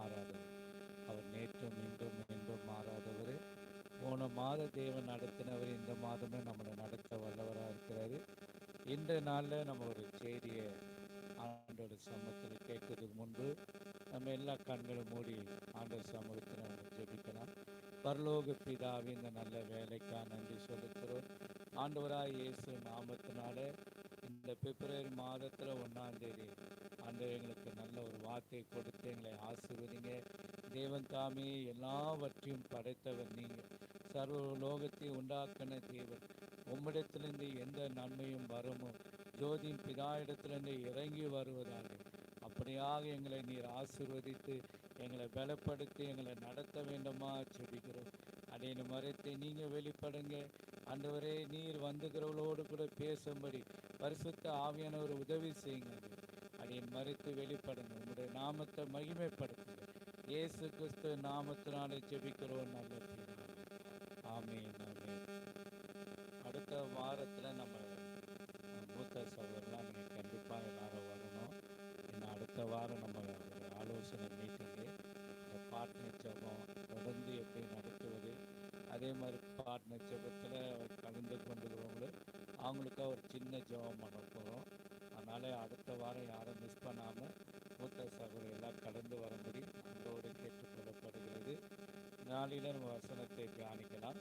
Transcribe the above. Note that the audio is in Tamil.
மாறாதவர். அவர் நேற்றும் இன்றும் இன்றும் மாறாதவர். போன மாத தேவன் நடத்தினவர் இந்த மாதமே நம்மளை நடத்த வல்லவராக இருக்கிறாரு. இந்த நாளில் நம்ம ஒரு செய்தியை ஆண்டோட சமூகத்தில் கேட்கறதுக்கு முன்பு நம்ம எல்லா கண்களும் மூடி ஆண்டோட சமூகத்தில் நம்ம ஜெபிக்கலாம். பரலோக பிதாவே இந்த நல்ல வேலைக்காக நன்றி செலுத்துகிறோம் ஆண்டவராக இயேசு நாமத்தினால இந்த பிப்ரவரி மாதத்தில் ஒன்றாம் தேதி ஆண்டவர் எங்களுக்கு நல்ல ஒரு வார்த்தை கொடுத்து எங்களை ஆசீர்வதிங்க. தேவன் தாமே எல்லாவற்றையும் படைத்தவர் நீங்கள் சர்வ லோகத்தை உண்டாக்கின தேவன் உம்மிடத்திலிருந்து எந்த நன்மையும் வருமோ ஜோதியின் பிதா இடத்திலிருந்து இறங்கி வருவதாக. அப்படியாக எங்களை நீர் ஆசிர்வதித்து எங்களை பலப்படுத்தி எங்களை நடத்த வேண்டுமா செபிக்கிறோம் அடையின மரத்தை நீங்கள் வெளிப்படுங்க. ஆண்டவரே நீர் வந்துகிறவளோடு கூட பேசும்படி பரிசுத்த ஆவியான ஒரு உதவி செய்யுங்க அதை மறுத்து வெளிப்படுங்க உங்களுடைய நாமத்தை மகிமைப்படுத்துங்க இயேசு கிறிஸ்து நாமத்தினாலே ஜெபிக்கிறோம் நல்ல பிதாவே. ஆமென் அடுத்த வாரத்தில் நம்ம மூத்த சகோதரலாம் நீங்கள் கண்டிப்பாக எல்லாரும் வரணும். இன்னும் அடுத்த வாரம் நம்ம ஒரு ஆலோசனை மீட்டிங்கு இந்த பார்ட்னர் ஜபம் தொடர்ந்து எப்படி நடத்துவது? அதே மாதிரி பார்ட்னர் ஜபத்தில் கலந்து கொண்டுக்கிறவங்களும் அவங்களுக்காக ஒரு சின்ன ஜெபம் பண்ண போகிறோம் அதனால் அடுத்த வாரம் யாரும் மிஸ் பண்ணாமல் மூத்த சகோதரர் எல்லாம் கடந்து வரும்படி அன்போடு கேட்டுக்கொள்ளப்படுகிறது. நாளில் நம்ம வசனத்தை தியானிக்கலாம்.